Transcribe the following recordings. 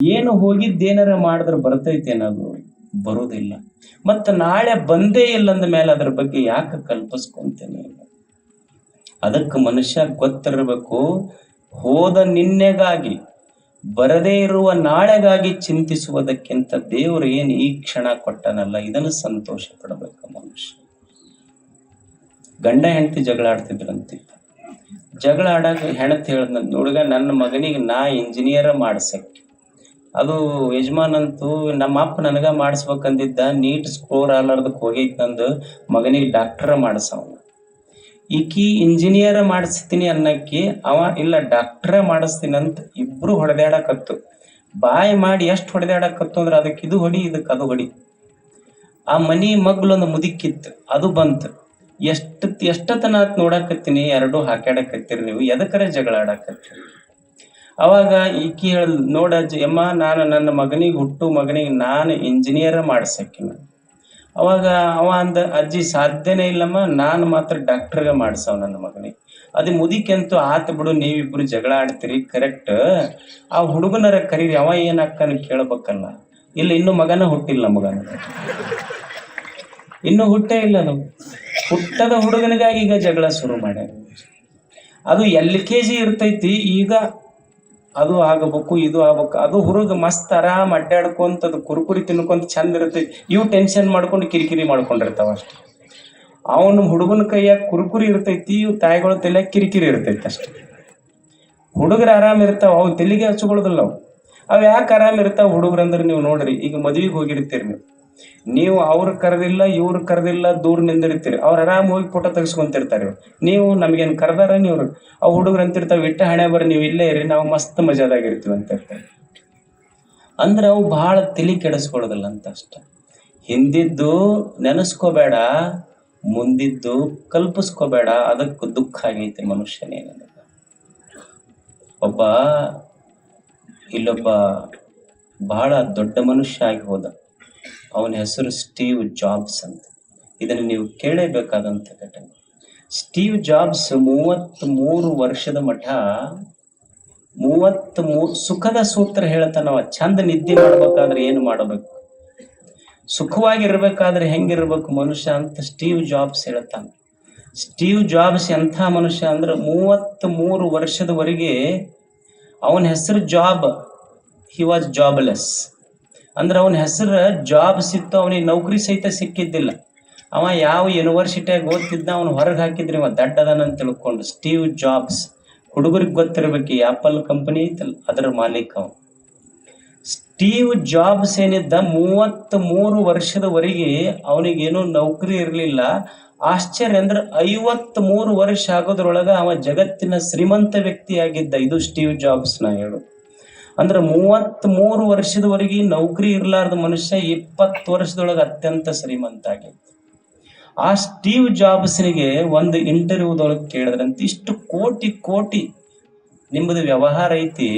ಏನು ಹೋಗಿದ್ದೇನಾರ ಮಾಡಿದ್ರೆ ಬರ್ತೈತೆ ಅನ್ನೋದು ಬರೋದಿಲ್ಲ. ಮತ್ತ ನಾಳೆ ಬಂದೇ ಇಲ್ಲ ಅಂದ ಮೇಲೆ ಅದ್ರ ಬಗ್ಗೆ ಯಾಕೆ ಕಲ್ಪಿಸ್ಕೊಂತೇನೆ? ಅದಕ್ಕೆ ಮನುಷ್ಯ ಗೊತ್ತಿರಬೇಕು, ಹೋದ ನಿನ್ನೆಗಾಗಿ, ಬರದೇ ಇರುವ ನಾಳೆಗಾಗಿ ಚಿಂತಿಸುವುದಕ್ಕಿಂತ ದೇವರು ಏನು ಈ ಕ್ಷಣ ಕೊಟ್ಟನಲ್ಲ, ಇದನ್ನು ಸಂತೋಷ ಪಡಬೇಕು ಮನುಷ್ಯ. ಗಂಡ ಹೆಂಡತಿ ಜಗಳ ಆಡ್ತಿದ್ರಂತೆ. ಜಗಳ ಆಡಾಕ ಹೆಣತಿ ಹುಡುಗ ನನ್ನ ಮಗನಿಗೆ ನಾ ಇಂಜಿನಿಯರ್ ಮಾಡ್ಸಕ್ಕೆ. ಅದು ಯಜಮಾನಂತೂ ನಮ್ಮ ಅಪ್ಪ ನನಗ ಮಾಡಿಸ್ಬೇಕಂದಿದ್ದ ನೀಟ್ ಸ್ಕೋರ್ ಆಲಾರ್ದಕ್ಕೆ ಹೋಗೈತಂದು ಮಗನಿಗೆ ಡಾಕ್ಟರ್ ಮಾಡಿಸವನು. ಈಕಿ ಇಂಜಿನಿಯರ್ ಮಾಡಿಸ್ತೀನಿ ಅನ್ನಕ್ಕೆ ಅವ ಇಲ್ಲ ಡಾಕ್ಟರ್ ಮಾಡಿಸ್ತೀನಿ ಅಂತ ಇಬ್ರು ಹೊಡೆದಾಡಕತ್ತು. ಬಾಯಿ ಮಾಡಿ ಎಷ್ಟು ಹೊಡೆದಾಡಕತ್ತು ಅಂದ್ರೆ ಅದಕ್ಕೆ ಇದು ಹೊಡಿ, ಇದಕ್ಕೆ ಅದು ಹೊಡಿ. ಆ ಮನಿ ಮಗ್ಲೊಂದು ಮುದುಕಿತ್ತು ಅದು ಬಂತು. ಎಷ್ಟ ಎಷ್ಟತನ ನೋಡಾಕತ್ತೀನಿ, ಎರಡು ಹಾಕ್ಯಾಡಕತ್ತೀರಿ ನೀವು ಎದಕ್ಕರ ಜಗಳ ಆಡಾಕತ್ತೀರಿ ಅವಾಗ ಈಕಿ ಹೇಳ ನೋಡ ಯಮ್ಮ, ನಾನು ನನ್ನ ಮಗನಿಗೆ ಹುಟ್ಟು ಮಗನಿಗೆ ನಾನು ಇಂಜಿನಿಯರ್ ಮಾಡ್ಸಕ್ಕಿನ ಅವಾಗ ಅವ ಅಂದ, ಅಜ್ಜಿ, ಸಾಧ್ಯನೇ ಇಲ್ಲಮ್ಮ, ನಾನು ಮಾತ್ರ ಡಾಕ್ಟರ್ಗೆ ಮಾಡ್ಸವ್ ನನ್ನ ಮಗನಿಗೆ. ಅದು ಮುದಿಕೆಂತೂ, ಆತ ಬಿಡು, ನೀವಿಬ್ರು ಜಗಳ ಆಡ್ತೀರಿ ಕರೆಕ್ಟ್ ಆ ಹುಡುಗನರ ಕರೀರಿ, ಅವ ಏನು ಅಕ್ಕನ ಕೇಳ್ಬೇಕಲ್ಲ. ಇಲ್ಲ, ಇನ್ನು ಮಗನ ಹುಟ್ಟಿಲ್ಲ ಮಗನ. ಇನ್ನು ಹುಟ್ಟೇ ಇಲ್ಲ ನಾವು ಹುಟ್ಟದ ಹುಡುಗನಿಗಾಗಿ ಈಗ ಜಗಳ ಶುರು ಮಾಡ್ಯಾರ. ಅದು ಎಲ್ ಕೆ ಜಿ ಇರ್ತೈತಿ, ಈಗ ಅದು ಆಗಬೇಕು, ಇದು ಆಗ್ಬೇಕು, ಅದು ಹುಡುಗ ಮಸ್ತ್ ಆರಾಮ್ ಅಡ್ಡಾಡ್ಕೊಂತ ಅದು ಕುರುಕುರಿ ತಿನ್ಕೊಂತ ಚಂದ ಇರ್ತೈತಿ. ಇವು ಟೆನ್ಷನ್ ಮಾಡ್ಕೊಂಡು ಕಿರಿಕಿರಿ ಮಾಡ್ಕೊಂಡಿರ್ತಾವ ಅಷ್ಟೆ. ಅವನ ಹುಡುಗನ ಕೈಯಾಗ ಕುರುಕುರಿ ಇರ್ತೈತಿ, ಇವು ತಾಯಿಗಳ ತಲೆ ಕಿರಿಕಿರಿ ಇರ್ತೈತಿ ಅಷ್ಟೆ. ಹುಡುಗರು ಆರಾಮ್ ಇರ್ತಾವ ಅವು ತಲೆಗೆ ಹಚ್ಕೊಳ್ಳೋದಿಲ್ಲ ಅವು ಅವ್ ಯಾಕೆ ಆರಾಮ್ ಇರ್ತಾವ ಹುಡುಗರಂದ್ರೆ ನೀವು ನೋಡ್ರಿ, ಈಗ ಮದ್ವಿಗ್ ಹೋಗಿರ್ತೀರಿ ನೀವು. ನೀವು ಅವ್ರ ಕರೆದಿಲ್ಲ, ಇವ್ರ ಕರೆದಿಲ್ಲ, ದೂರ ನಿಂದಿರ್ತೀರಿ. ಅವ್ರ ಆರಾಮ್ ಹೋಗಿ ಫೋಟೋ ತೆಗೆಸ್ಕೊಂತಿರ್ತಾರೆ. ನೀವು ನಮ್ಗೇನ್ ಕರ್ದಾರ ನೀವು ಅವ್ ಹುಡುಗರು ಅಂತಿರ್ತಾವ, ಇಟ್ಟ ಹಣೆ ಬರ್ರಿ, ನೀವು ಇಲ್ಲೇ ಇರಿ ನಾವು ಮಸ್ತ್ ಮಜಾದಾಗಿರ್ತೀವಿ ಅಂತ ಇರ್ತಾರೆ ಅಂದ್ರೆ ಅವು ಬಹಳ ತಿಳಿ ಕೆಡಿಸ್ಕೊಳ್ಳೋದಿಲ್ಲ ಅಂತ ಅಷ್ಟ. ಹಿಂದಿದ್ದು ನೆನೆಸ್ಕೋಬೇಡ, ಮುಂದಿದ್ದು ಕಲ್ಪಿಸ್ಕೋಬೇಡ, ಅದಕ್ಕೆ ದುಃಖ ಆಗೈತಿ ಮನುಷ್ಯನೇನ ಒಬ್ಬ, ಇಲ್ಲೊಬ್ಬ ಬಹಳ ದೊಡ್ಡ ಮನುಷ್ಯ ಆಗಿ ಹೋದ. ಅವನ ಹೆಸರು ಸ್ಟೀವ್ ಜಾಬ್ಸ್ ಅಂತ. ಇದನ್ನು ನೀವು ಕೇಳಲೇಬೇಕಾದಂತ ಘಟನೆ. ಸ್ಟೀವ್ ಜಾಬ್ಸ್ ಮೂವತ್ತ್ ಮೂರು ವರ್ಷದ ಮಠ ಮೂವತ್ತ್ ಮೂರು ಸುಖದ ಸೂತ್ರ ಹೇಳ್ತಾನವ ಚಂದ ನಿದ್ದೆ ಮಾಡ್ಬೇಕಾದ್ರೆ ಏನು ಮಾಡಬೇಕು? ಸುಖವಾಗಿರ್ಬೇಕಾದ್ರೆ ಹೆಂಗಿರ್ಬೇಕು ಮನುಷ್ಯ ಅಂತ ಸ್ಟೀವ್ ಜಾಬ್ಸ್ ಹೇಳ್ತಾನೆ. ಸ್ಟೀವ್ ಜಾಬ್ಸ್ ಎಂಥ ಮನುಷ್ಯ ಅಂದ್ರೆ ಮೂವತ್ತ್ ಮೂರು ವರ್ಷದವರೆಗೆ ಅವನ ಹೆಸರು ಜಾಬ್ ಹಿ ವಾಸ್ ಜಾಬ್ಲೆಸ್ ಅಂದ್ರೆ ಅವನ ಹೆಸರು ಜಾಬ್ ಸಿಕ್ತು, ಅವನಿಗೆ ನೌಕರಿ ಸಹಿತ ಸಿಕ್ಕಿದ್ದಿಲ್ಲ. ಅವ ಯಾವ ಯೂನಿವರ್ಸಿಟಿಯಾಗ ಓದ್ತಿದ್ದ ಅವನು ಹೊರಗೆ ಹಾಕಿದ್ರಿ ಅವ ದಡ್ಡದನ ಅಂತ ತಿಳ್ಕೊಂಡು ಸ್ಟೀವ್ ಜಾಬ್ಸ್ ಹುಡುಗರಿಗೆ ಗೊತ್ತಿರ್ಬೇಕು ಆಪಲ್ ಕಂಪನಿ ಐತಲ್ಲ, ಅದರ ಮಾಲೀಕ ಅವ ಸ್ಟೀವ್ ಜಾಬ್ಸ್ ಏನಿದ್ದ ಮೂವತ್ತ್ ಮೂರು ವರ್ಷದವರೆಗೆ ಅವನಿಗೇನು ನೌಕರಿ ಇರಲಿಲ್ಲ. ಆಶ್ಚರ್ಯ ಅಂದ್ರೆ ಐವತ್ ಮೂರು ವರ್ಷ ಆಗೋದ್ರೊಳಗ ಅವ ಜಗತ್ತಿನ ಶ್ರೀಮಂತ ವ್ಯಕ್ತಿಯಾಗಿದ್ದ. ಇದು ಸ್ಟೀವ್ ಜಾಬ್ಸ್ ನಾ ಹೇಳು. ಅಂದ್ರೆ ಮೂವತ್ತ್ ಮೂರು ವರ್ಷದವರೆಗೆ ನೌಕರಿ ಇರ್ಲಾರ್ದ ಮನುಷ್ಯ ಇಪ್ಪತ್ತು ವರ್ಷದೊಳಗೆ ಅತ್ಯಂತ ಶ್ರೀಮಂತ ಆಗಿತ್ತು ಆ ಸ್ಟೀವ್ ಜಾಬ್ಸ್ನಿಗೆ ಒಂದು ಇಂಟರ್ವ್ಯೂದೊಳಗೆ ಕೇಳಿದ್ರಂತ, ಇಷ್ಟು ಕೋಟಿ ಕೋಟಿ ನಿಮ್ಮದು ವ್ಯವಹಾರ ಐತಿ,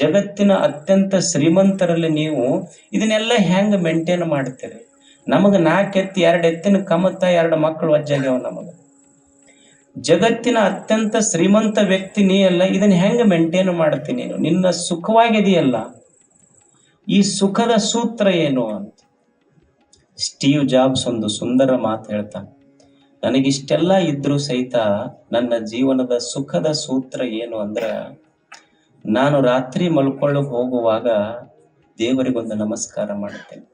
ಜಗತ್ತಿನ ಅತ್ಯಂತ ಶ್ರೀಮಂತರಲ್ಲಿ ನೀವು ಇದನ್ನೆಲ್ಲ ಹೆಂಗ್ ಮೇಂಟೈನ್ ಮಾಡ್ತೀರಿ? ನಮಗ ನಾಲ್ಕು ಎರಡು ಎತ್ತಿನ ಕಮತ್ತ ಎರಡು ಮಕ್ಕಳು ಅಜ್ಜಾಗ್ಯಾವ ನಮಗ. ಜಗತ್ತಿನ ಅತ್ಯಂತ ಶ್ರೀಮಂತ ವ್ಯಕ್ತಿ ನೀ ಅಲ್ಲ, ಇದನ್ನ ಹೆಂಗ ಮೇಂಟೈನ್ ಮಾಡ್ತೀನಿ ನೀನು? ನಿನ್ನ ಸುಖವಾಗಿದೆಯಲ್ಲ? ಈ ಸುಖದ ಸೂತ್ರ ಏನು ಅಂತ? ಸ್ಟೀವ್ ಜಾಬ್ಸ್ ಒಂದು ಸುಂದರ ಮಾತು ಹೇಳ್ತಾನೆ. ನನಗಿಷ್ಟೆಲ್ಲ ಇದ್ರೂ ಸಹಿತ ನನ್ನ ಜೀವನದ ಸುಖದ ಸೂತ್ರ ಏನು ಅಂದ್ರೆ, ನಾನು ರಾತ್ರಿ ಮಲ್ಕೊಳ್ಳೋಕೆ ಹೋಗುವಾಗ ದೇವರಿಗೊಂದು ನಮಸ್ಕಾರ ಮಾಡುತ್ತೇನೆ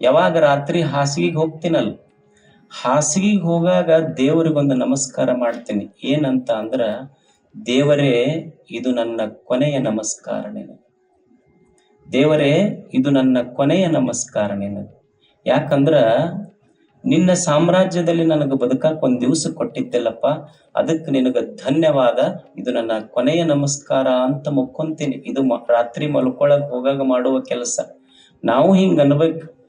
ಯಾವಾಗ ರಾತ್ರಿ ಹಾಸಿಗೆಗೆ ಹೋಗ್ತೀನಲ್ಲ ಹಾಸಿಗೆಗೆ ಹೋಗಾಗ ದೇವರಿಗೊಂದು ನಮಸ್ಕಾರ ಮಾಡ್ತೀನಿ. ಏನಂತ ಅಂದ್ರ, ದೇವರೇ, ಇದು ನನ್ನ ಕೊನೆಯ ನಮಸ್ಕಾರ ನಿನಗೆ ದೇವರೇ, ಇದು ನನ್ನ ಕೊನೆಯ ನಮಸ್ಕಾರ ನಿನಗೆ ಯಾಕಂದ್ರ, ನಿನ್ನ ಸಾಮ್ರಾಜ್ಯದಲ್ಲಿ ನನಗೆ ಬದುಕಕ್ಕೆ ಒಂದ್ ದಿವಸ ಕೊಟ್ಟಿದ್ದೆಲ್ಲಪ್ಪ ಅದಕ್ಕೆ ನಿನಗೆ ಧನ್ಯವಾದ. ಇದು ನನ್ನ ಕೊನೆಯ ನಮಸ್ಕಾರ ಅಂತ ಮುಕ್ಕೊಂತೀನಿ. ಇದು ರಾತ್ರಿ ಮಲ್ಕೊಳಕ್ ಹೋಗಾಗ ಮಾಡುವ ಕೆಲಸ. ನಾವು ಹಿಂಗ ಅನ್ಬೇಕು.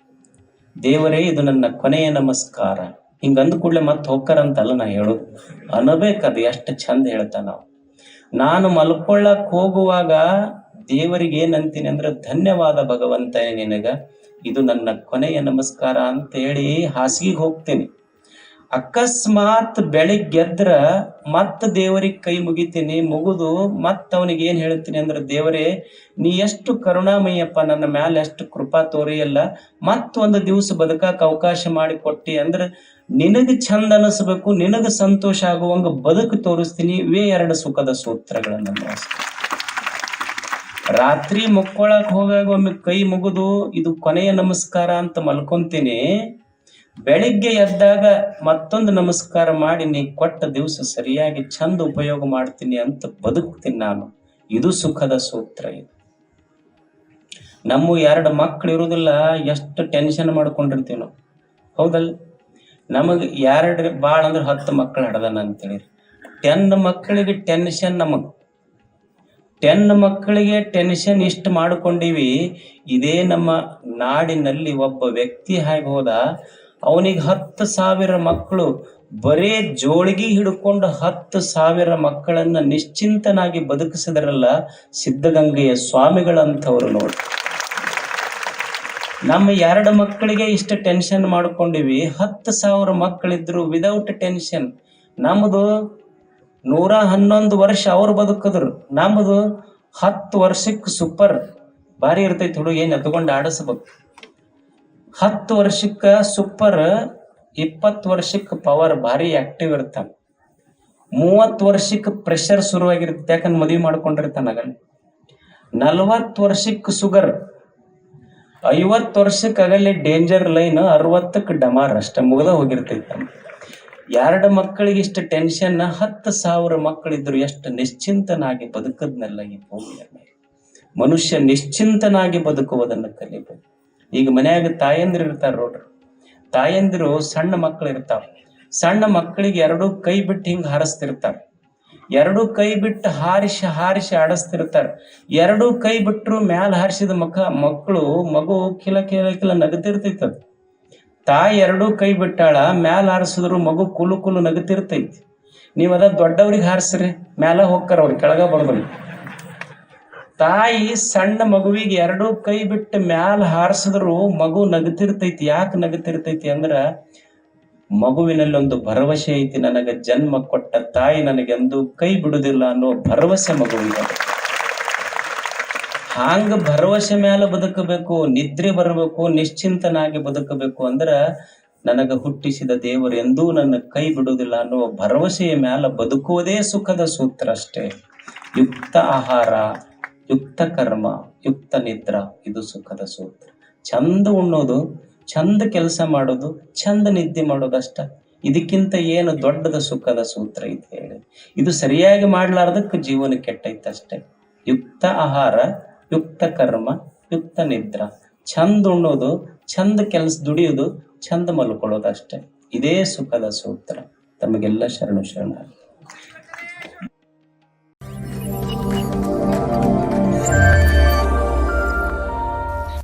ದೇವರೇ, ಇದು ನನ್ನ ಕೊನೆಯ ನಮಸ್ಕಾರ. ಹಿಂಗ ಅಂದ ಕೂಡಲೇ ಮತ್ತೆ ಹೋಗ್ತಾರಂತಲ್ಲ ನಾ ಹೇಳೋದು. ಅನ್ನಬೇಕದು ಎಷ್ಟು ಚಂದ ಹೇಳ್ತಾ ನಾವು. ನಾನು ಮಲ್ಕೊಳ್ಳಕ್ ಹೋಗುವಾಗ ದೇವರಿಗೆ ಏನಂತೀನಿ ಅಂದ್ರೆ, ಧನ್ಯವಾದ ಭಗವಂತ ನಿನಗ. ಇದು ನನ್ನ ಕೊನೆಯ ನಮಸ್ಕಾರ ಅಂತ ಹೇಳಿ ಹಾಸಿಗೆಗೆ ಹೋಗ್ತೀನಿ. ಅಕಸ್ಮಾತ್ ಬೆಳಿಗ್ಗೆದ್ರ ಮತ್ತ ದೇವರಿಗೆ ಕೈ ಮುಗಿತೀನಿ, ಮುಗಿದು ಮತ್ತ ಅವನಿಗೆ ಏನ್ ಹೇಳ್ತೀನಿ ಅಂದ್ರೆ, ದೇವರೇ, ನೀ ಎಷ್ಟು ಕರುಣಾಮಯ್ಯಪ್ಪ ನನ್ನ ಮ್ಯಾಲ ಎಷ್ಟು ಕೃಪಾ ತೋರಿಯಲ್ಲ ಮತ್ತೊಂದು ದಿವಸ ಬದುಕಾಕ ಅವಕಾಶ ಮಾಡಿ ಕೊಟ್ಟಿ ಅಂದ್ರೆ, ನಿನಗೆ ಚಂದ ಅನಿಸ್ಬೇಕು, ನಿನಗೆ ಸಂತೋಷ ಆಗುವಂಗ ಬದುಕು ತೋರಿಸ್ತೀನಿ, ಇವೇ ಎರಡು ಸುಖದ ಸೂತ್ರಗಳನ್ನ. ರಾತ್ರಿ ಮುಕ್ಕೊಳಕ್ ಹೋಗಾಗ ಒಮ್ಮೆ ಕೈ ಮುಗಿದು, ಇದು ಕೊನೆಯ ನಮಸ್ಕಾರ ಅಂತ ಮಲ್ಕೊಂತೀನಿ ಬೆಳಿಗ್ಗೆ ಎದ್ದಾಗ ಮತ್ತೊಂದು ನಮಸ್ಕಾರ ಮಾಡಿ, ನೀ ಕೊಟ್ಟ ದಿವಸ ಸರಿಯಾಗಿ ಚಂದ ಉಪಯೋಗ ಮಾಡ್ತೀನಿ ಅಂತ ಬದುಕ್ತೀನಿ ನಾನು. ಇದು ಸುಖದ ಸೂತ್ರ ಇದು. ನಮ್ಮ ಎರಡು ಮಕ್ಕಳು ಇರುವುದಿಲ್ಲ, ಎಷ್ಟು ಟೆನ್ಷನ್ ಮಾಡ್ಕೊಂಡಿರ್ತೀವಿ ನಾವು. ಹೌದಲ್ ನಮಗ್ ಎರಡು ಭಾಳ ಅಂದ್ರೆ ಹತ್ತು ಮಕ್ಕಳು ಹಡ್ದಾನ ಅಂತೇಳಿ ಟೆನ್ ಮಕ್ಕಳಿಗೆ ಟೆನ್ಷನ್ ನಮಗ್. ಟೆನ್ ಮಕ್ಕಳಿಗೆ ಟೆನ್ಷನ್ ಇಷ್ಟು ಮಾಡ್ಕೊಂಡಿವಿ, ಇದೇ ನಮ್ಮ ನಾಡಿನಲ್ಲಿ ಒಬ್ಬ ವ್ಯಕ್ತಿ ಹಾಗೆ ಹೋದ ಅವನಿಗೆ ಹತ್ತು ಸಾವಿರ ಮಕ್ಕಳು, ಬರೇ ಜೋಳಿಗೆ ಹಿಡ್ಕೊಂಡು ಹತ್ತು ಸಾವಿರ ಮಕ್ಕಳನ್ನ ನಿಶ್ಚಿಂತನಾಗಿ ಬದುಕಿಸಿದ್ರಲ್ಲ ಸಿದ್ಧಗಂಗೆಯ ಸ್ವಾಮಿಗಳಂಥವ್ರು ನೋಡಿ. ನಮ್ಮ ಎರಡು ಮಕ್ಕಳಿಗೆ ಇಷ್ಟು ಟೆನ್ಷನ್ ಮಾಡ್ಕೊಂಡಿವಿ. ಹತ್ತು ಸಾವಿರ ಮಕ್ಕಳಿದ್ರು ವಿದೌಟ್ ಟೆನ್ಷನ್ ನಮ್ಮದು ನೂರ ಹನ್ನೊಂದು ವರ್ಷ ಅವ್ರು ಬದುಕಿದ್ರು. ನಮ್ಮದು ಹತ್ತು ವರ್ಷಕ್ಕೆ ಸೂಪರ್ ಭಾರಿ ಇರ್ತೈತಿ ಹುಡುಗ, ಏನು ಎತ್ಕೊಂಡು ಆಡಿಸ್ಬೇಕು? ಹತ್ತು ವರ್ಷಕ್ಕ ಸೂಪರ್ ಇಪ್ಪತ್ತು ವರ್ಷಕ್ಕೆ ಪವರ್ ಭಾರಿ ಆಕ್ಟಿವ್ ಇರ್ತಾನ. ಮೂವತ್ತು ವರ್ಷಕ್ಕೆ ಪ್ರೆಷರ್ ಶುರುವಾಗಿರುತ್ತೆ, ಯಾಕಂದ್ರೆ ಮದುವೆ ಮಾಡ್ಕೊಂಡಿರ್ತಾನಗಲ್ಲ ನಲವತ್ತು ವರ್ಷಕ್ಕೆ ಶುಗರ್ ಐವತ್ತು ವರ್ಷಕ್ಕೆ ಆಗಲಿ ಡೇಂಜರ್ ಲೈನ್ ಅರವತ್ತಕ್ಕೆ ಡಮಾರ್ ಅಷ್ಟ ಮುಗ್ದ ಹೋಗಿರ್ತೈತಿ. ಎರಡು ಮಕ್ಕಳಿಗೆ ಇಷ್ಟು ಟೆನ್ಷನ್ ಹತ್ತು ಸಾವಿರ ಮಕ್ಕಳಿದ್ರು ಎಷ್ಟು ನಿಶ್ಚಿಂತನಾಗಿ ಬದುಕದ್ನೆಲ್ಲ ಈ ಭೂಮಿಯ ಮನುಷ್ಯ ನಿಶ್ಚಿಂತನಾಗಿ ಬದುಕುವುದನ್ನು ಕಲಿಬೇಕು. ಈಗ ಮನ್ಯಾಗ ತಾಯಂದಿರು ಇರ್ತಾರ ನೋಡ್ರಿ. ತಾಯಂದಿರು ಸಣ್ಣ ಮಕ್ಕಳು ಇರ್ತಾವ. ಸಣ್ಣ ಮಕ್ಕಳಿಗೆ ಎರಡು ಕೈ ಬಿಟ್ಟು ಹಿಂಗ್ ಹಾರಿಸ್ತಿರ್ತಾರ. ಎರಡು ಕೈ ಬಿಟ್ಟು ಹಾರಿಸಿ ಹಾರಿಸಿ ಆಡಿಸ್ತಿರ್ತಾರ. ಎರಡು ಕೈ ಬಿಟ್ಟರು ಮ್ಯಾಲ ಹಾರಿಸಿದ ಮಕ್ಕ ಮಕ್ಕಳು ಮಗು ಕಿಲ ಕಿಲ ಕಿಲ ನಗತಿರ್ತೈತದ ತಾಯಿ ಎರಡೂ ಕೈ ಬಿಟ್ಟಾಳ, ಮ್ಯಾಲ ಹಾರಿಸಿದ್ರು ಮಗು ಕುಲು ಕುಲು ನಗತಿರ್ತೈತಿ. ಅದ ದೊಡ್ಡವ್ರಿಗೆ ಹಾರಿಸ್ರಿ, ಮ್ಯಾಲ ಹೋಗ್ತಾರ ಅವ್ರಿಗೆ ಕೆಳಗ ಬರ್ಬಲ್ಲಿ ತಾಯಿ ಸಣ್ಣ ಮಗುವಿಗೆ ಎರಡು ಕೈ ಬಿಟ್ಟು ಮ್ಯಾಲ ಹಾರಿಸಿದ್ರು ಮಗು ನಗತಿರ್ತೈತಿ ಯಾಕೆ ನಗತಿರ್ತೈತಿ ಅಂದ್ರ ಮಗುವಿನಲ್ಲಿ ಒಂದು ಭರವಸೆ ಐತಿ, ನನಗೆ ಜನ್ಮ ಕೊಟ್ಟ ತಾಯಿ ನನಗೆಂದು ಕೈ ಬಿಡುದಿಲ್ಲ ಅನ್ನೋ ಭರವಸೆ ಮಗುವಿಗೆ ಹಾಂಗ ಭರವಸೆ ಮ್ಯಾಲ ಬದುಕಬೇಕು, ನಿದ್ರೆ ಬರಬೇಕು, ನಿಶ್ಚಿಂತನಾಗಿ ಬದುಕಬೇಕು ಅಂದ್ರ ನನಗ ಹುಟ್ಟಿಸಿದ ದೇವರು ಎಂದೂ ನನ್ನ ಕೈ ಬಿಡುವುದಿಲ್ಲ ಅನ್ನೋ ಭರವಸೆಯ ಮ್ಯಾಲ ಬದುಕುವುದೇ ಸುಖದ ಸೂತ್ರ ಅಷ್ಟೇ. ಯುಕ್ತ ಆಹಾರ ಯುಕ್ತ ಕರ್ಮ, ಯುಕ್ತ ನಿದ್ರಾ, ಇದು ಸುಖದ ಸೂತ್ರ. ಚಂದ ಉಣ್ಣೋದು ಚಂದ ಕೆಲಸ ಮಾಡೋದು ಚಂದ ನಿದ್ದೆ ಮಾಡೋದಷ್ಟ. ಇದಕ್ಕಿಂತ ಏನು ದೊಡ್ಡದ ಸುಖದ ಸೂತ್ರ ಇದೆ ಹೇಳಿ. ಇದು ಸರಿಯಾಗಿ ಮಾಡ್ಲಾರ್ದಕ್ಕೆ ಜೀವನ ಕೆಟ್ಟೈತಷ್ಟೆ ಯುಕ್ತ ಆಹಾರ, ಯುಕ್ತ ಕರ್ಮ, ಯುಕ್ತ ನಿದ್ರ. ಚಂದ ಉಣ್ಣೋದು ಚಂದ ಕೆಲಸ ದುಡಿಯೋದು ಚಂದ ಮಲ್ಕೊಳ್ಳೋದು ಅಷ್ಟೇ ಇದೇ ಸುಖದ ಸೂತ್ರ. ತಮಗೆಲ್ಲ ಶರಣು ಶರಣ